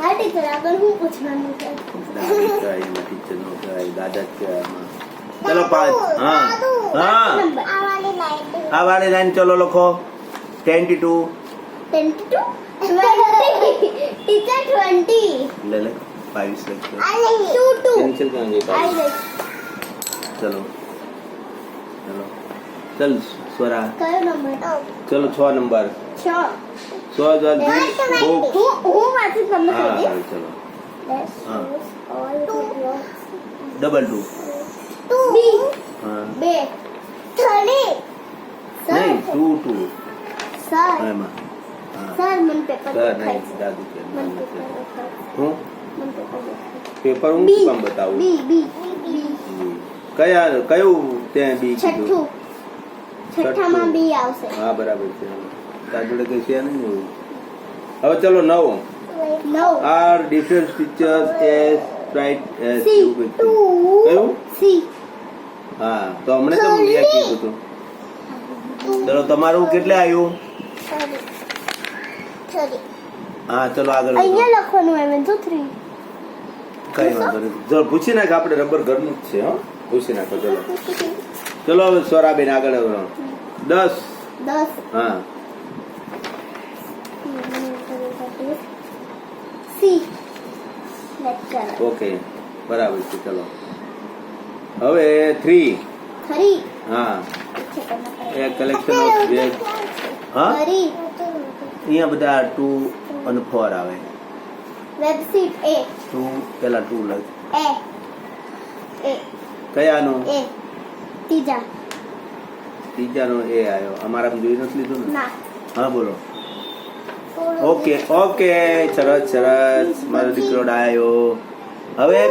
હા ટીચર આગળ હું પૂછવાનું છે દાદી કહેવાય એમાં ટીચર નો કહેવાય દાદા જ કહેવાય એમાં ચલો પાંચ હા હા આ વાળી લાઈન ચલો લખો twenty two twenty two teacher twenty લે લે બાવીસ લખો ટુ ટુ ગઈ બાવીસ ગઈ ચલો ચલો ચલ સ્વરા કયો નંબર ચલો છ નંબર છ છ હજાર બુક હું હું વાંચું તમને હા કહી ચાલો. ચલો હા. ડબલ ટુ ટુ બી હા. બે. થ્રી સર નહીં ટુ ટુ સર એમાં. હા. સર મને પેપર સર દેખાય નહીં છે. દાદુ કે મને મને પેપર દેખાય. છે. હું? મને પેપર દેખાય પેપર હું શું કામ બતાવું? બી બી બી હમ. કયા કયું ત્યાં બી છઠ્ઠું. છઠ્ઠામાં બી આવશે. હા બરાબર છે. તાર જોડે કઈ છે નહીં એવું. હવે ચલો નવો. નવ Are different pictures as bright as two કયું સી હા તો હમણે તો મેં કીધું હતું. ચલો તમારું કેટલે આવ્યું હા ચલો આગળ વધો. અહીંયા લખવાનું એમ ટુ થ્રી કઈ વાંધો નહીં ચલો પૂછી નાખ આપણે રબર ઘરનું જ છે હો. પૂછી નાખો ચલો. ચલો હવે સ્વરાબેન આગળ વધો. દસ. દસ. હા. સી. ઓકે બરાબર છે ચલો. હવે થ્રી ખરી હા. એ કલેક્શન ઓફ વેજ હા? ખરી અહીંયા બધા ટુ અને ફોર આવે. વેબસીટ એ ટુ પેલા ટુ લખ. એ એ કયાનું? એ ત્રીજા. ત્રીજાનો એ આવ્યો. અમારા જોઈ નથી લીધું ને? ના. હા બોલો. ઓકે ઓકે સરસ સરસ મારો દીકરો ડાયો. હવે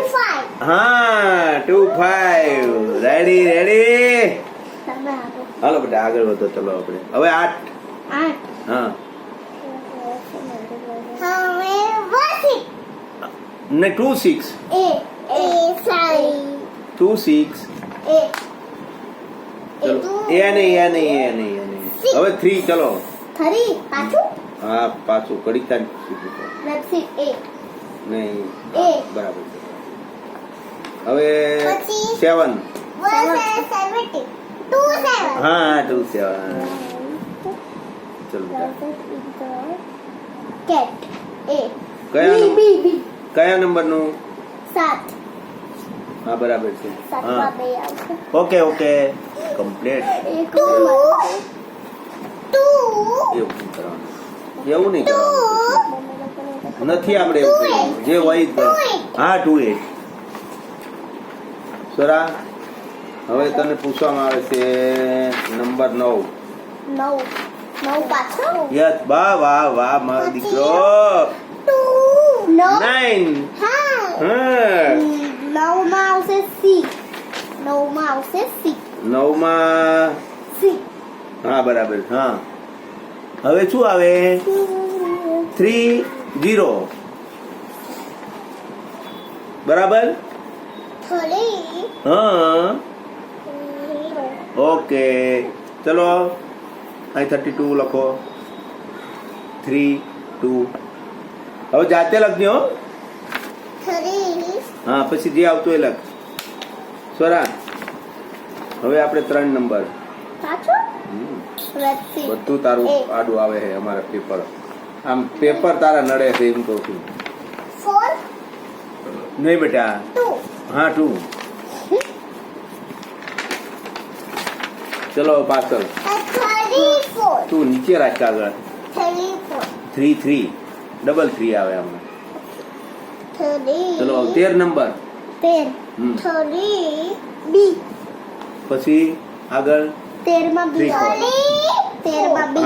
હા ટુ ફાઈવ રેડી રેડી હાલો બેટા આગળ વધો ચલો આપણે. હવે આઠ. હા. ને ટુ સિક્સ ટુ સિક્સ ચલો. એ નહીં એ નહીં એ નહીં એ નહીં હવે થ્રી ચલો. ખરી પાછું? હા પાછું કડી સુધી તો. વેબસીટ એ. નહીં બરાબર છે. હવે સેવન. હા ટુ સેવન. ચલો. કયા નંબર? નંબરનું? સાત. હા બરાબર છે. હા. Okay okay. કમ્પ્લીટ. એવું કરવાનું. એવું નહીં કરવાનું. નથી આપણે એવું કરવાનું. જે હોય જ હા ટુ એટ સરા હવે તને પૂછવામાં આવે છે નંબર નવ. યસ વાહ વાહ વાહ મારો દીકરો. નાઇન નવમાં આવશે સી નવમાં આવશે સી નવમાં સી હા બરાબર હા. હવે શું આવે? થ્રી ઝીરો બરાબર? હા. ઓકે. ચલો. અહીં થર્ટી ટુ લખો. થ્રી ટુ હવે જાતે લખજો હો. હા પછી જે આવતું એ લખ. સ્વરા હવે આપણે ત્રણ નંબર. બધું તારું આડું આવે છે અમારા પેપર આમ પેપર તારા નડે છે એમ કહું છું. નહીં બેટા. હા ટુ ચલો પાછળ તું નીચે રાખ આગળ થ્રી થ્રી ડબલ થ્રી આવે આમાં. ચલો તેર નંબર. તેર. પછી આગળ. તેરમાં બી. Three, four. આવશે તેરમાં બી.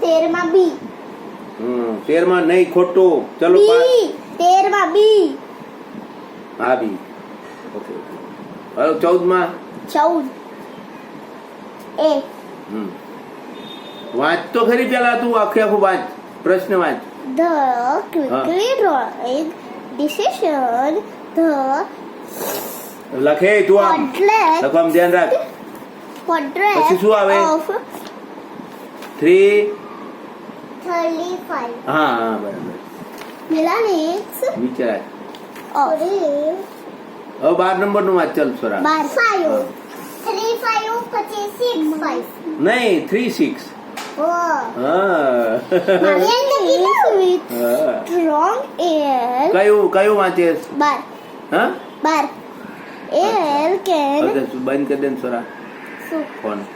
તેરમાં બી. હમ તેરમાં નહીં ખોટું. ચલો તેરમાં બી. હા બી. Okay okay. હવે ચૌદ. એ. હમ. વાંચ તો ખરી પેલા તું આખે આખું વાંચ. પ્રશ્ન વાંચ. The quickly drawing decision the લખે તું આમ. લખવામાં ધ્યાન રાખ. Portrait પછી શું આવે? of થ્રી થર્ટી ફાઈવ હા હા બરાબર. રાખ ઓફ હવે બાર નંબરનું વાત ચાલ છોરા બાર. Five. Three five પછી six five. નહીં થ્રી સિક્સ Oh. હા. strong કયું કયું વાંચે બાર. હા? બાર. Air can હવે બંધ કરી દે ને 关。